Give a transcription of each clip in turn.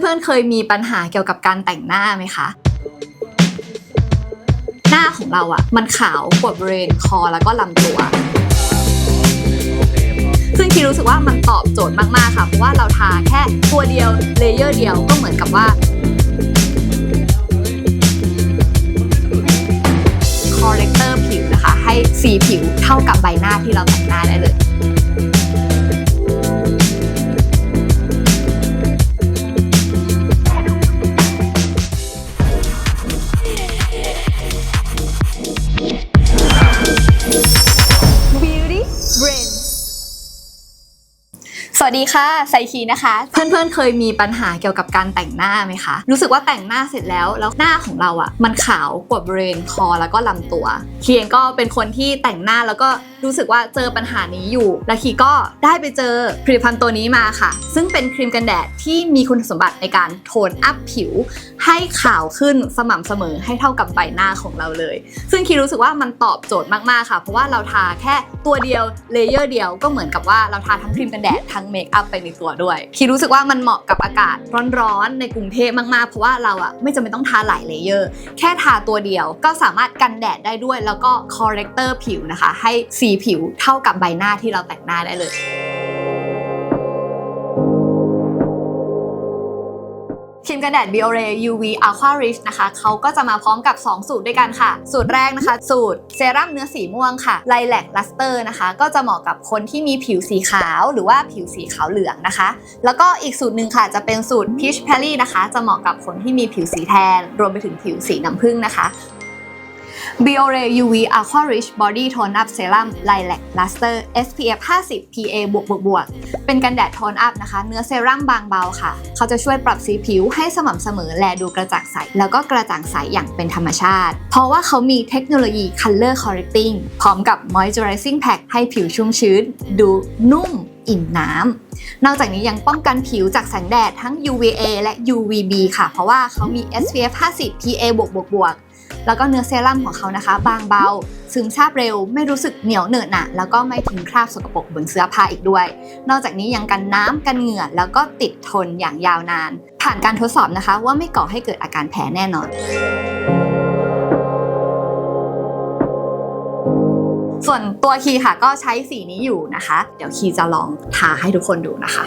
เพื่อนๆ เคยมีปัญหาเกี่ยวกับการแต่งหน้าไหมคะ หน้าของเราอะมันขาวกว่าบริเวณคอแล้วก็ลำตัว ซึ่งคีรู้สึกว่ามันตอบโจทย์มากๆค่ะ เพราะว่าเราทาแค่ตัวเดียวเลเยอร์เดียวก็เหมือนกับว่า คอเร c เตอร์ผิวนะคะ ให้สีผิวเท่ากับใบหน้าที่เราแต่งหน้าได้เลย สวัสดีค่ะไซคีนะคะ เพื่อนๆ เคยมีปัญหาเกี่ยวกับการแต่งหน้าไหมคะ รู้สึกว่าแต่งหน้าเสร็จแล้ว แล้วหน้าของเราอะ่ะ มันขาวกว่าบริเวณคอแล้วก็ลำตัวคีเองก็เป็นคนที่แต่งหน้าแล้วก็รู้สึกว่าเจอปัญหานี้อยู่ และคีก็ได้ไปเจอผลิตภัณฑ์ตัวนี้มาค่ะ ซึ่งเป็นครีมกันแดดที่มีคุณสมบัติในการโทนอัพผิว ให้ขาวขึ้นสม่ำเสมอให้เท่ากับใบหน้าของเราเลย ซึ่งคีรู้สึกว่ามันตอบโจทย์มากๆค่ะ เพราะว่าเราทาแค่ตัวเดียวเลเยอร์เดียวก็เหมือนกับว่าเราทาทั้งครีมกันแดดทั้งเมคอัพไปในตัวด้วยคีรู้สึกว่ามันเหมาะกับอากาศร้อนๆ ในกรุงเทพมากๆ เพราะว่าเราอะไม่จำเป็นต้องทาหลายเลเยอร์ แค่ทาตัวเดียวก็สามารถกันแดดได้ด้วย แล้วก็คอ r เรคเตอร์ผิวนะคะ ให้สีผิวเท่ากับใบหน้าที่เราแต่งหน้าได้เลย รีมกันแดด Biore UV Aqua Rich นะคะเขาก็จะมาพร้อมกับ 2 สูตรด้วยกันค่ะ สูตรแรกนะคะ สูตรเซรั่มเนื้อสีม่วงค่ะ Lilac Luster นะคะ ก็จะเหมาะกับคนที่มีผิวสีขาวหรือว่าผิวสีขาวเหลืองนะคะ แล้วก็อีกสูตรหนึ่งค่ะจะเป็นสูตร Peach Perry นะคะ จะเหมาะกับคนที่มีผิวสีแทน รวมไปถึงผิวสีน้ำผึ้งนะคะ Biore UV Aqua Rich Body Tone Up Serum Lilac Luster SPF 50 PA บวกบวกบวกเป็นกันแดดโทนอัพนะคะ เนื้อเซรั่มบางเบาค่ะ เขาจะช่วยปรับสีผิวให้สม่ำเสมอและดูกระจ่างใส แล้วก็กระจ่างใสอย่างเป็นธรรมชาติ เพราะว่าเขามีเทคโนโลยี Color Correcting พร้อมกับ Moisturizing Pack ให้ผิวชุ่มชื้น ดูนุ่มอิ่มน้ำ นอกจากนี้ยังป้องกันผิวจากแสงแดดทั้ง UVA และ UVB ค่ะ เพราะว่าเขามี SPF 50 PA บวกบวกบวก แล้วก็เนื้อเซรั่มของเขานะคะ บางเบา ซึมซาบเร็ว ไม่รู้สึกเหนียวเหนอะหนะแล้วก็ไม่ทิ้งคราบสกปรกบนเสื้อผ้าอีกด้วย นอกจากนี้ยังกันน้ำกันเหงื่อแล้วก็ติดทนอย่างยาวนาน ผ่านการทดสอบนะคะว่าไม่ก่อให้เกิดอาการแพ้แน่นอนส่วนตัวคีค่ะก็ใช้สีนี้อยู่นะคะ เดี๋ยวคีจะลองทาให้ทุกคนดูนะคะ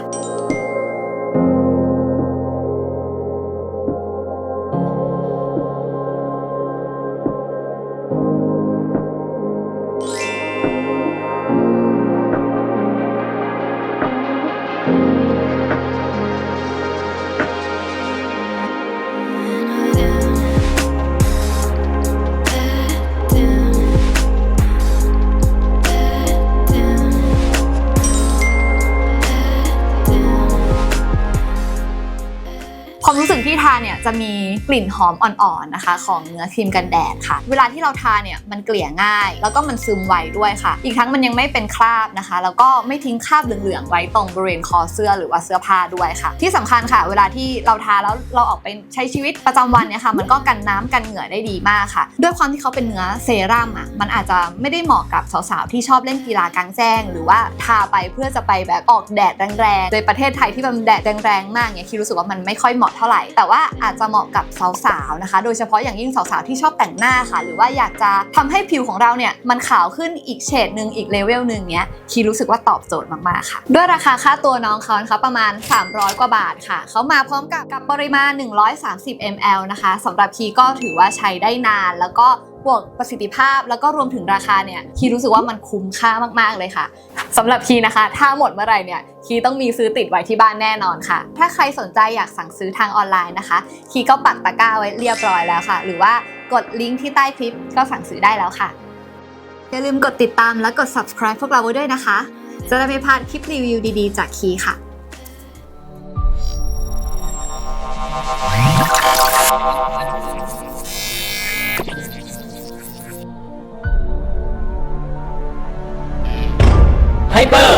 ความรู้สึกที่ทาเนี่ยจะมีกลิ่นหอมอ่อนๆนะคะ ของเนื้อครีมกันแดดค่ะ เวลาที่เราทาเนี่ยมันเกลี่ยง่าย แล้วก็มันซึมไวด้วยค่ะ อีกทั้งมันยังไม่เป็นคราบนะคะ แล้วก็ไม่ทิ้งคราบเหลืองๆไว้ตรงบริเวณคอเสื้อหรือว่าเสื้อผ้าด้วยค่ะ ที่สำคัญค่ะ เวลาที่เราทาแล้วเราออกไปใช้ชีวิตประจำวันเนี่ยค่ะมันก็กันน้ำกันเหงื่อได้ดีมากค่ะ ด้วยความที่เขาเป็นเนื้อเซรั่มอะมันอาจจะไม่ได้เหมาะกับสาวๆที่ชอบเล่นกีฬากลางแจ้ง หรือว่าทาไปเพื่อจะไปแบบออกแดดแรงๆโดยประเทศไทยที่มันแดดแรงๆมากเนี่ยคิดรู้สึกว่ามันไม่ค่อยเหมาะเท่าไหร่ แต่ว่าอาจจะเหมาะกับสาวๆนะคะ โดยเฉพาะอย่างยิ่งสาวๆที่ชอบแต่งหน้าค่ะ หรือว่าอยากจะทำให้ผิวของเราเนี่ยมันขาวขึ้นอีกเฉดหนึ่งอีกเลเวลหนึ่งเนี้ยคีรู้สึกว่าตอบโจทย์มากๆค่ะ ด้วยราคาค่าตัวน้องเขานะคะประมาณ 300 กว่าบาทค่ะ เขามาพร้อมกับกับปริมาณ 130 ml นะคะสำหรับคีก็ถือว่าใช้ได้นานแล้วก็ บวกประสิทธิภาพ แล้วก็รวมถึงราคาเนี่ยคีรู้สึกว่ามันคุ้มค่ามากๆเลยค่ะสำหรับคีนะคะ ถ้าหมดเมื่อไหร่เนี่ยคีต้องมีซื้อติดไว้ที่บ้านแน่นอนค่ะ ถ้าใครสนใจอยากสั่งซื้อทางออนไลน์นะคะ คีก็ปักตะกร้าไว้เรียบร้อยแล้วค่ะ หรือว่ากดลิงก์ที่ใต้คลิปก็สั่งซื้อได้แล้วค่ะอย่าลืมกดติดตามและกด subscribe พวกเราไว้ด้วยนะคะ จะได้ไม่พลาดคลิปรีวิวดีๆ จากคีค่ะ 嗨。